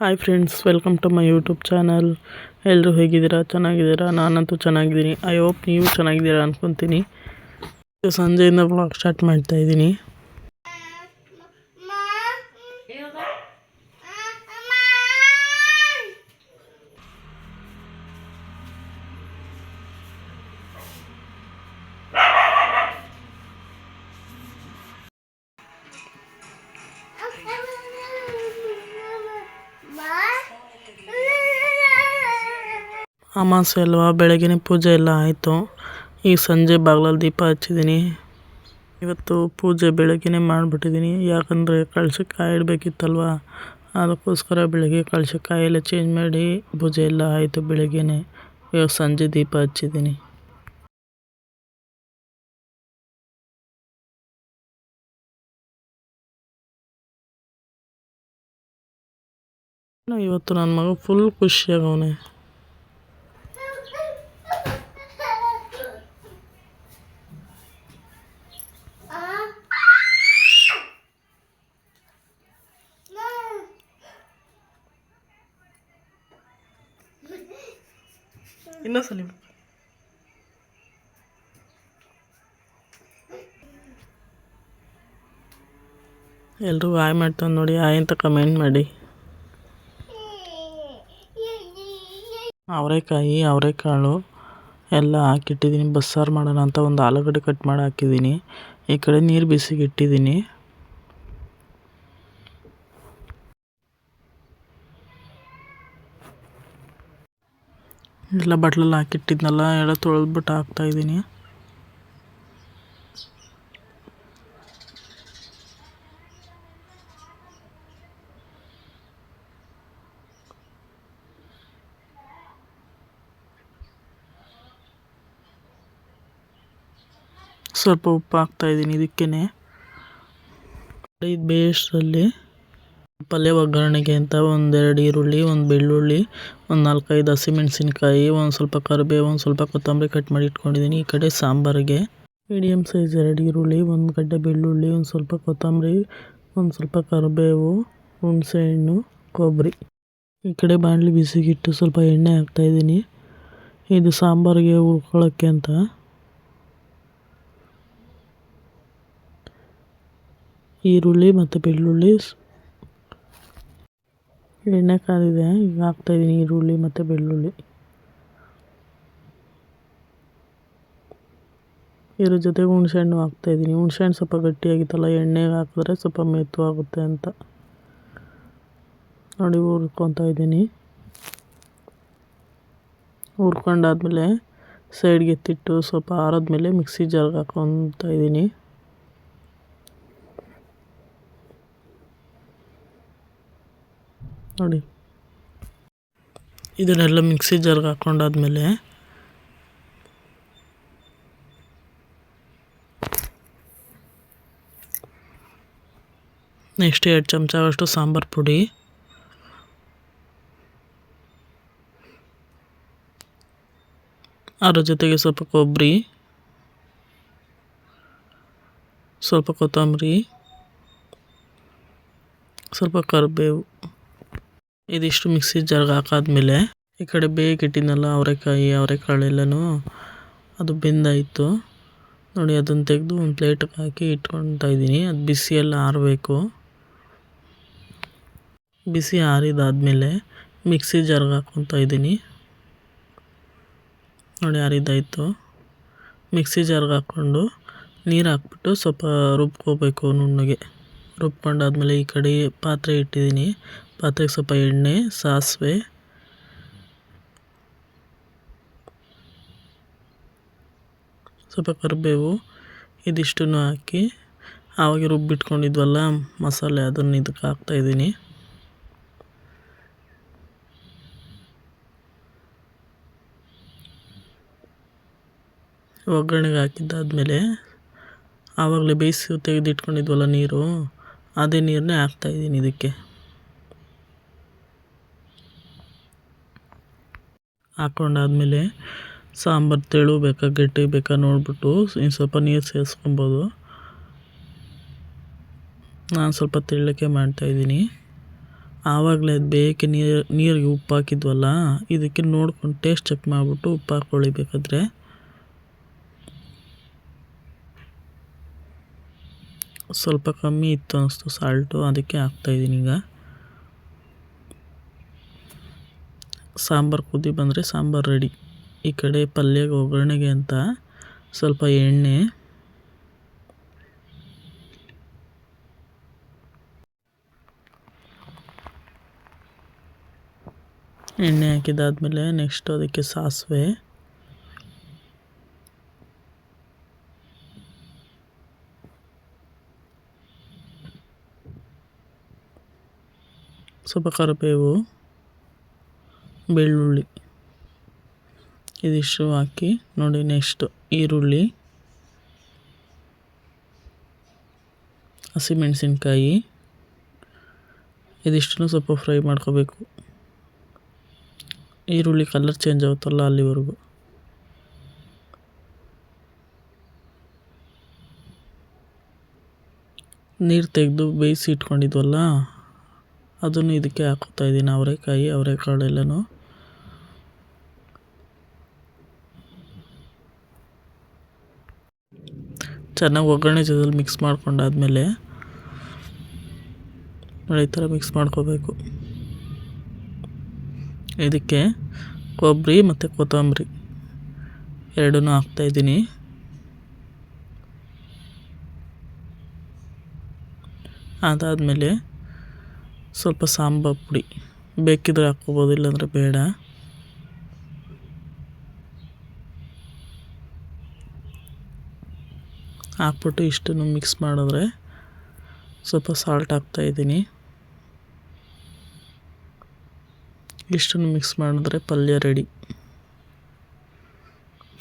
Hi friends, welcome to my YouTube channel. ಎಲ್ಲರೂ ಹೇಗಿದ್ದೀರಾ? ಚೆನ್ನಾಗಿದ್ದೀರಾ? ನಾನಂತೂ ಚೆನ್ನಾಗಿದ್ದೀನಿ. ಐ ಹೋಪ್ ನೀವು ಚೆನ್ನಾಗಿದ್ದೀರಾ ಅನ್ಕೊತೀನಿ. ಇದು ಸಂಜೆಯಿಂದ ಬ್ಲಾಗ್ ಸ್ಟಾರ್ಟ್ ಮಾಡ್ತಾ ಅಮಾವಾಸ್ಯೆ ಅಲ್ವಾ? ಬೆಳಗಿನ ಪೂಜೆ ಎಲ್ಲ ಆಯಿತು. ಈಗ ಸಂಜೆ ಬಾಗ್ಲಲ್ಲಿ ದೀಪ ಹಚ್ಚಿದ್ದೀನಿ. ಇವತ್ತು ಪೂಜೆ ಬೆಳಗ್ಗೆನೇ ಮಾಡಿಬಿಟ್ಟಿದ್ದೀನಿ. ಯಾಕಂದರೆ ಕಳಶಕ್ಕೆ ಕಾಯಿಡಬೇಕಿತ್ತಲ್ವ ಅದಕ್ಕೋಸ್ಕರ ಬೆಳಗ್ಗೆ ಕಳಶ ಕಾಯಿ ಎಲ್ಲ ಚೇಂಜ್ ಮಾಡಿ ಪೂಜೆ ಎಲ್ಲ ಆಯಿತು ಬೆಳಗ್ಗೆನೇ. ಇವಾಗ ಸಂಜೆ ದೀಪ ಹಚ್ಚಿದ್ದೀನಿ. ಇವತ್ತು ನನ್ನ ಮಗ ಫುಲ್ ಖುಷಿಯಾಗವನೆ ಇನ್ನೊಂದ್ಸಲಿ ಎಲ್ಲರೂ ಆಯ್ ಮಾಡ್ತಾವೆ ನೋಡಿ ಆಯ್ ಅಂತ ಕಮೆಂಟ್ ಮಾಡಿ. ಅವರೆಕಾಯಿ, ಅವರೆಕಾಳು ಎಲ್ಲ ಹಾಕಿಟ್ಟಿದ್ದೀನಿ. ಬಸ್ಸಾರು ಮಾಡೋಣ ಅಂತ ಒಂದು ಆಲೂಗಡ್ಡೆ ಕಟ್ ಮಾಡಿ ಹಾಕಿದ್ದೀನಿ. ಈ ಕಡೆ ನೀರು ಬಿಸಿಗೆ ಎಲ್ಲ ಬಟ್ಲಲ್ಲಿ ಹಾಕಿಟ್ಟಿದ್ನಲ್ಲ ಎಲ್ಲ ತೊಳೆದ್ಬಿಟ್ಟು ಹಾಕ್ತಾಯಿದ್ದೀನಿ ಸ್ವಲ್ಪ ಉಪ್ಪು ಹಾಕ್ತಾಯಿದ್ದೀನಿ ಇದಕ್ಕೇ ಇದು ಬೇಸ್ಟಲ್ಲಿ ಪಲ್ಯ ಒಗ್ಗರಣೆಗೆ ಅಂತ ಒಂದೆರಡು ಈರುಳ್ಳಿ, ಒಂದು ಬೆಳ್ಳುಳ್ಳಿ, ಒಂದು ನಾಲ್ಕೈದು ಹಸಿಮೆಣಸಿನ್ಕಾಯಿ, ಒಂದು ಸ್ವಲ್ಪ ಕರಿಬೇವು ಒಂದು ಸ್ವಲ್ಪ ಕೊತ್ತಂಬರಿ ಕಟ್ ಮಾಡಿ ಇಟ್ಕೊಂಡಿದ್ದೀನಿ. ಈ ಕಡೆ ಸಾಂಬಾರಿಗೆ ಮೀಡಿಯಮ್ ಸೈಜ್ ಎರಡು ಈರುಳ್ಳಿ, ಒಂದು ಗಡ್ಡೆ ಬೆಳ್ಳುಳ್ಳಿ, ಒಂದು ಸ್ವಲ್ಪ ಕೊತ್ತಂಬರಿ, ಒಂದು ಸ್ವಲ್ಪ ಕರಿಬೇವು ಹುಣಸೆಹಣ್ಣು ಕೊಬ್ಬರಿ. ಈ ಕಡೆ ಬಾಣಲಿ ಬಿಸಿಗಿಟ್ಟು ಸ್ವಲ್ಪ ಎಣ್ಣೆ ಹಾಕ್ತಾಯಿದ್ದೀನಿ ಇದು ಸಾಂಬಾರಿಗೆ ಹುರ್ಕೊಳ್ಳೋಕ್ಕೆ ಅಂತ. ಈರುಳ್ಳಿ ಮತ್ತು ಬೆಳ್ಳುಳ್ಳಿ ಎಣ್ಣೆ ಕಾದಿದೆ ಈಗ ಹಾಕ್ತಾಯಿದ್ದೀನಿ ಈರುಳ್ಳಿ ಮತ್ತು ಬೆಳ್ಳುಳ್ಳಿ. ಇದ್ರ ಜೊತೆಗೆ ಹುಣಸೆಹಣ್ಣು ಹಾಕ್ತಾಯಿದ್ದೀನಿ ಹುಣಸೆಹಣ್ಣು ಸ್ವಲ್ಪ ಗಟ್ಟಿಯಾಗಿತ್ತಲ್ಲ, ಎಣ್ಣೆಗೆ ಹಾಕಿದ್ರೆ ಸ್ವಲ್ಪ ಮೆತ್ತವಾಗುತ್ತೆ ಅಂತ. ನೋಡಿ, ಹುರ್ಕೊತಾ ಇದ್ದೀನಿ ಹುರ್ಕೊಂಡಾದ್ಮೇಲೆ ಸೈಡ್ಗೆ ಎತ್ತಿಟ್ಟು ಸ್ವಲ್ಪ ಆರಿದ್ಮೇಲೆ ಮಿಕ್ಸಿ ಜಾರ್ಗೆ ಹಾಕ್ಕೊತಾ ಇದ್ದೀನಿ ನೋಡಿ. ಇದನ್ನೆಲ್ಲ ಮಿಕ್ಸಿ ಜಾರ್ಗೆ ಹಾಕ್ಕೊಂಡಾದ್ಮೇಲೆ ನೆಕ್ಸ್ಟ್ ಎರಡು ಚಮಚ ಅಷ್ಟು ಸಾಂಬಾರು ಪುಡಿ. ಅದರ ಜೊತೆಗೆ ಸ್ವಲ್ಪ ಕೊಬ್ಬರಿ, ಸ್ವಲ್ಪ ಕೊತ್ತಂಬರಿ, ಸ್ವಲ್ಪ ಕರಿಬೇವು. ಇದಿಷ್ಟು ಮಿಕ್ಸಿ ಜಾರ್ಗೆ ಹಾಕಾದ್ಮೇಲೆ ಈ ಕಡೆ ಬೇಗ ಇಟ್ಟಿದ್ನಲ್ಲ ಅವರೆಕಾಯಿ, ಅವರೆಕಾಳೆಲ್ಲನೂ, ಅದು ಬೆಂದಾಯಿತು. ನೋಡಿ, ಅದನ್ನು ತೆಗೆದು ಒಂದು ಪ್ಲೇಟಿಗೆ ಹಾಕಿ ಇಟ್ಕೊತಾ ಇದ್ದೀನಿ. ಅದು ಬಿಸಿ ಎಲ್ಲ ಆರಬೇಕು. ಬಿಸಿ ಆರಿದಾದಮೇಲೆ ಮಿಕ್ಸಿ ಜಾರ್ಗೆ ಹಾಕ್ಕೊತಾ ಇದ್ದೀನಿ. ನೋಡಿ, ಆರಿದಾಯಿತು. ಮಿಕ್ಸಿ ಜಾರ್ಗೆ ಹಾಕ್ಕೊಂಡು ನೀರು ಹಾಕ್ಬಿಟ್ಟು ಸ್ವಲ್ಪ ರುಬ್ಕೋಬೇಕು ನುಣ್ಣಗೆ. ರುಬ್ಕೊಂಡಾದ್ಮೇಲೆ ಈ ಕಡೆ ಪಾತ್ರೆ ಇಟ್ಟಿದ್ದೀನಿ. ಪಾತ್ರೆಗೆ ಸ್ವಲ್ಪ ಎಣ್ಣೆ, ಸಾಸಿವೆ, ಸ್ವಲ್ಪ ಕರಿಬೇವು ಇದಿಷ್ಟನ್ನು ಹಾಕಿ ಆವಾಗ ರುಬ್ಬಿಟ್ಕೊಂಡಿದ್ವಲ್ಲ ಮಸಾಲೆ ಅದನ್ನು ಇದಕ್ಕೆ ಹಾಕ್ತಾಯಿದ್ದೀನಿ ಒಗ್ಗರಣೆಗೆ ಹಾಕಿದ್ದಾದಮೇಲೆ ಆವಾಗಲೇ ಬೇಯಿಸಿ ತೆಗೆದಿಟ್ಕೊಂಡಿದ್ವಲ್ಲ ನೀರು, ಅದೇ ನೀರನ್ನೇ ಹಾಕ್ತಾಯಿದ್ದೀನಿ ಇದಕ್ಕೆ. ಹಾಕ್ಕೊಂಡಾದ್ಮೇಲೆ ಸಾಂಬಾರು ತೆಳು ಬೇಕಾ, ಗಟ್ಟಿ ಬೇಕಾ ನೋಡಿಬಿಟ್ಟು ಇನ್ನು ಸ್ವಲ್ಪ ನೀರು ಸೇರಿಸ್ಕೊಬೋದು. ನಾನು ಸ್ವಲ್ಪ ತೆಳ್ಳಕ್ಕೆ ಮಾಡ್ತಾಯಿದ್ದೀನಿ ಆವಾಗಲೇ ಬೇಕೆ ನೀರು, ನೀರಿಗೆ ಉಪ್ಪು ಹಾಕಿದ್ವಲ್ಲ, ಇದಕ್ಕೆ ನೋಡ್ಕೊಂಡು ಟೇಸ್ಟ್ ಚೆಕ್ ಮಾಡಿಬಿಟ್ಟು ಉಪ್ಪು ಹಾಕ್ಕೊಳ್ಳಿ ಬೇಕಾದರೆ ಸ್ವಲ್ಪ ಕಮ್ಮಿ ಇತ್ತು ಅನ್ನಿಸ್ತು ಸಾಲ್ಟು ಅದಕ್ಕೆ ಹಾಕ್ತಾಯಿದ್ದೀನಿ ಈಗ. ಸಾಂಬಾರು ಕುದಿ ಬಂದರೆ ಸಾಂಬಾರು ರೆಡಿ. ಈ ಕಡೆ ಪಲ್ಯಗೆ ಒಗ್ಗರಣೆಗೆ ಅಂತ ಸ್ವಲ್ಪ ಎಣ್ಣೆ. ಎಣ್ಣೆ ಹಾಕಿದಾದ್ಮೇಲೆ ನೆಕ್ಸ್ಟ್ ಅದಕ್ಕೆ ಸಾಸಿವೆ. ಸ್ವಲ್ಪ ಕರಿಬೇವು. ಬೆಳ್ಳುಳ್ಳಿ. ಇದಿಷ್ಟು ಹಾಕಿ ನೋಡಿ ನೆಕ್ಸ್ಟ್ ಈರುಳ್ಳಿ, ಹಸಿಮೆಣಸಿನ್ಕಾಯಿ, ಇದಿಷ್ಟನ್ನು ಸ್ವಲ್ಪ ಫ್ರೈ ಮಾಡ್ಕೋಬೇಕು. ಈರುಳ್ಳಿ ಕಲರ್ ಚೇಂಜ್ ಆಗುತ್ತಲ್ಲ ಅಲ್ಲಿವರೆಗೂ. ನೀರು ತೆಗೆದು ಬೇಯಿಸಿ ಇಟ್ಕೊಂಡಿದ್ವಲ್ಲ, ಅದನ್ನು ಇದಕ್ಕೆ ಹಾಕೋತಾ ಇದ್ದೀನಿ ಅವರೆಕಾಯಿ ಅವರೆಕಾಳೆಲ್ಲನೂ ಚೆನ್ನಾಗಿ ಒಗ್ಗರಣೆ ಜೊತೆಲಿ ಮಿಕ್ಸ್ ಮಾಡ್ಕೊಂಡಾದ್ಮೇಲೆ ಈ ಥರ ಮಿಕ್ಸ್ ಮಾಡ್ಕೋಬೇಕು. ಇದಕ್ಕೆ ಕೊಬ್ಬರಿ ಮತ್ತು ಕೊತ್ತಂಬರಿ ಎರಡೂ ಹಾಕ್ತಾಯಿದ್ದೀನಿ ಅದಾದಮೇಲೆ ಸ್ವಲ್ಪ ಸಾಂಬಾರು ಪುಡಿ. ಬೇಕಿದ್ರೆ ಹಾಕ್ಕೋಬೋದು, ಇಲ್ಲಾಂದರೆ ಬೇಡ. ಹಾಕ್ಬಿಟ್ಟು ಇಷ್ಟನ್ನು ಮಿಕ್ಸ್ ಮಾಡಿದ್ರೆ ಸ್ವಲ್ಪ ಸಾಲ್ಟ್ ಹಾಕ್ತಾಯಿದ್ದೀನಿ ಇಷ್ಟನ್ನು ಮಿಕ್ಸ್ ಮಾಡಿದ್ರೆ ಪಲ್ಯ ರೆಡಿ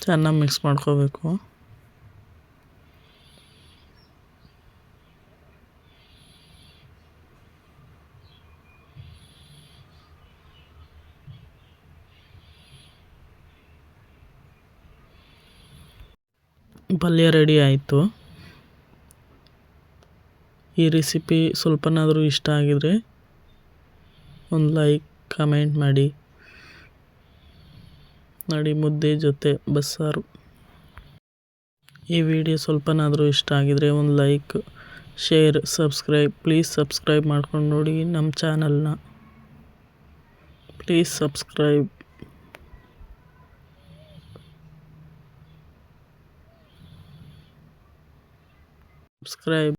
ಚೆನ್ನಾಗಿ ಮಿಕ್ಸ್ ಮಾಡ್ಕೋಬೇಕು. ಪಲ್ಯ ರೆಡಿ ಆಯಿತು. ಈ ರೆಸಿಪಿ ಸ್ವಲ್ಪನಾದರೂ ಇಷ್ಟ ಆಗಿದರೆ ಒಂದು ಲೈಕ್ ಕಮೆಂಟ್ ಮಾಡಿ. ನೋಡಿ ಮುದ್ದೆ ಜೊತೆ ಬಸ್ಸಾರು. ಈ ವಿಡಿಯೋ ಸ್ವಲ್ಪನಾದರೂ ಇಷ್ಟ ಆಗಿದರೆ ಒಂದು like share subscribe please subscribe ಮಾಡ್ಕೊಂಡು ನೋಡಿ ನಮ್ಮ ಚಾನಲ್ನ ಪ್ಲೀಸ್ ಸಬ್ಸ್ಕ್ರೈಬ್ subscribe